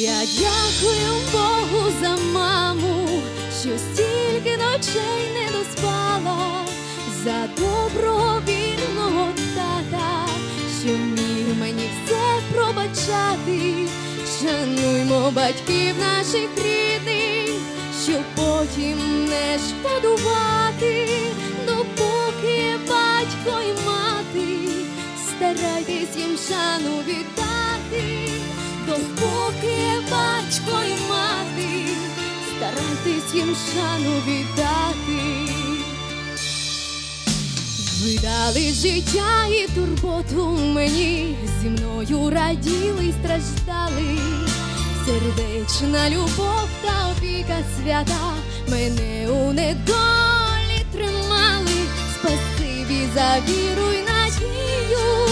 Я дякую Богу за маму, що стільки ночей не доспала, за доброго вірного тата, що міг мені все пробачати. Шануймо батьків наших рідних, щоб потім не шкодувати, допоки батько і мати, старайтесь їм шану віддати допоки старайтесь їм шану віддати. Ви дали життя і турботу мені, зі мною раділи й страждали, сердечна любов та опіка свята мене у недолі тримали, спасибі за віру й надію,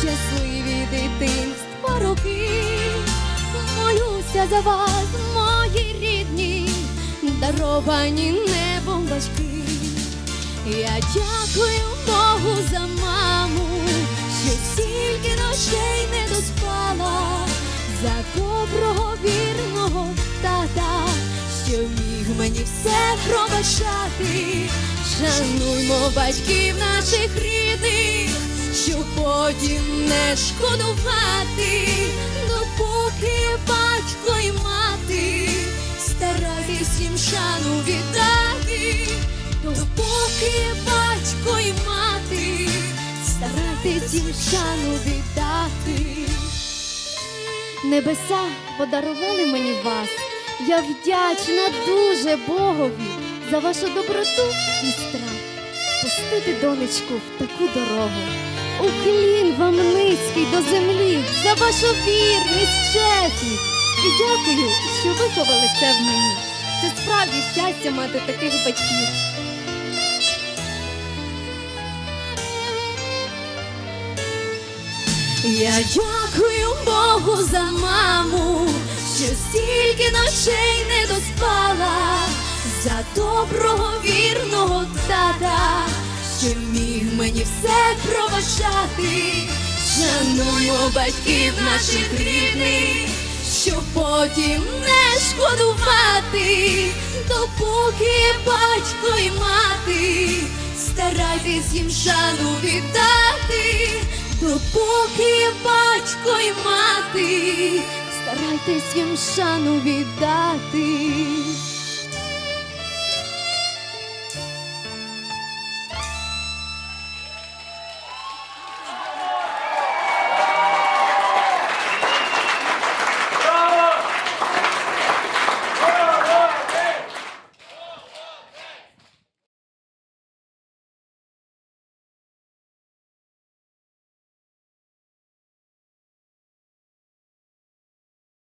щасливі дитинство роки. Молюся за вас, даровані небом батьки. Я дякую Богу за маму, що стільки ночей не доспала, за доброго вірного тата, що міг мені все пробачати. Шануймо батьків наших рідних, щоб потім не шкодувати, допоки батько віддати, допоки батько і мати, старайтесь їм шану віддати. Небеса подарували мені вас. Я вдячна дуже Богові за вашу доброту і страх. Пустити донечку в таку дорогу. Уклін вам низький до землі за вашу вірність, чесність. І дякую, що виховали це в мені. Це справді щастя мати таких батьків. Я дякую Богу за маму, що стільки ночей не доспала, за доброго вірного тата, що міг мені все пробачати. Шануємо батьків наших рідних, щоб потім не шкодувати, допоки батько і мати, старайтесь їм шану віддати, допоки батько і мати, старайтесь їм шану віддати.